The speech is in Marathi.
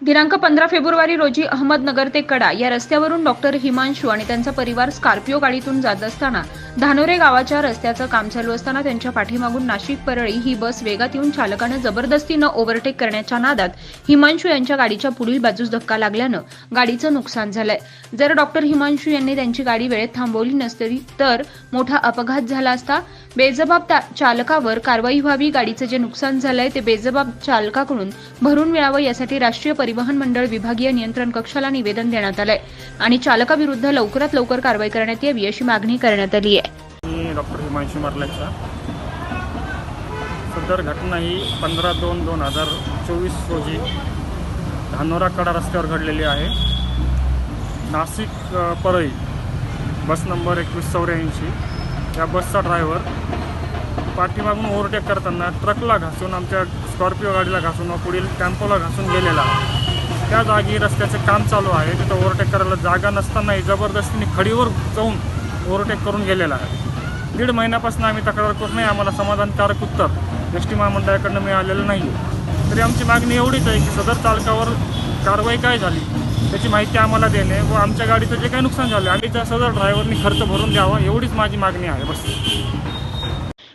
दिनांक पंधरा फेब्रुवारी रोजी अहमदनगर ते कडा या रस्त्यावरून डॉक्टर हिमांशू आणि त्यांचा परिवार स्कॉर्पिओ गाडीतून जात असताना धानोरे गावाच्या रस्त्याचं काम चालू असताना त्यांच्या पाठीमागून नाशिक परळी ही बस वेगात येऊन चालकानं जबरदस्तीनं ओव्हरटेक करण्याच्या नादात हिमांशू यांच्या गाडीच्या पुढील बाजूस धक्का लागल्यानं गाडीचं नुकसान झालंय. जर डॉक्टर हिमांशू यांनी त्यांची गाडी वेळेत थांबवली नसती तर मोठा अपघात झाला असता बेजबाब ता- चालकावर कारवाई व्हावी गाडीचं जे नुकसान झालंय ते बेजबाब चालकाकडून भरून मिळावं यासाठी राष्ट्रीय परिवहन मंडळ विभागीय नियंत्रण कक्षाला निवेदन देण्यात आलंय आणि चालकाविरुद्ध लवकरात लवकर कारवाई करण्यात यावी अशी मागणी करण्यात आली आहे. मी डॉक्टर हिमांशू मार्लेचा सदर घटना ही पंधरा दोन दोन हजार चोवीस रोजी धानोरा कडा रस्त्यावर घडलेली आहे. नाशिक परळी बस नंबर एकवीस चौऱ्याऐंशी. या बसचा ड्रायव्हर पाठीमागून ओव्हरटेक करताना ट्रकला घासून आमच्या स्कॉर्पिओ गाडीला घासून व पुढील टेम्पोला घासून गेलेला आहे. त्या जागी रस्त्याचे काम चालू आहे. तिथं ओव्हरटेक करायला जागा नसतानाही जबरदस्तीने खडीवर जाऊन ओव्हरटेक करून गेलेला आहे. दीड महिन्यापासून आम्ही तक्रार करून नाही आम्हाला समाधानकारक उत्तर एस टी महामंडळाकडनं मिळालेलं नाही. तरी आमची मागणी एवढीच आहे की सदर चालकावर कारवाई काय झाली त्याची माहिती आम्हाला देणे व आमच्या गाडीचं जे काही नुकसान झालं आम्ही त्या सदर ड्रायव्हरनी खर्च भरून द्यावा एवढीच माझी मागणी आहे. बस.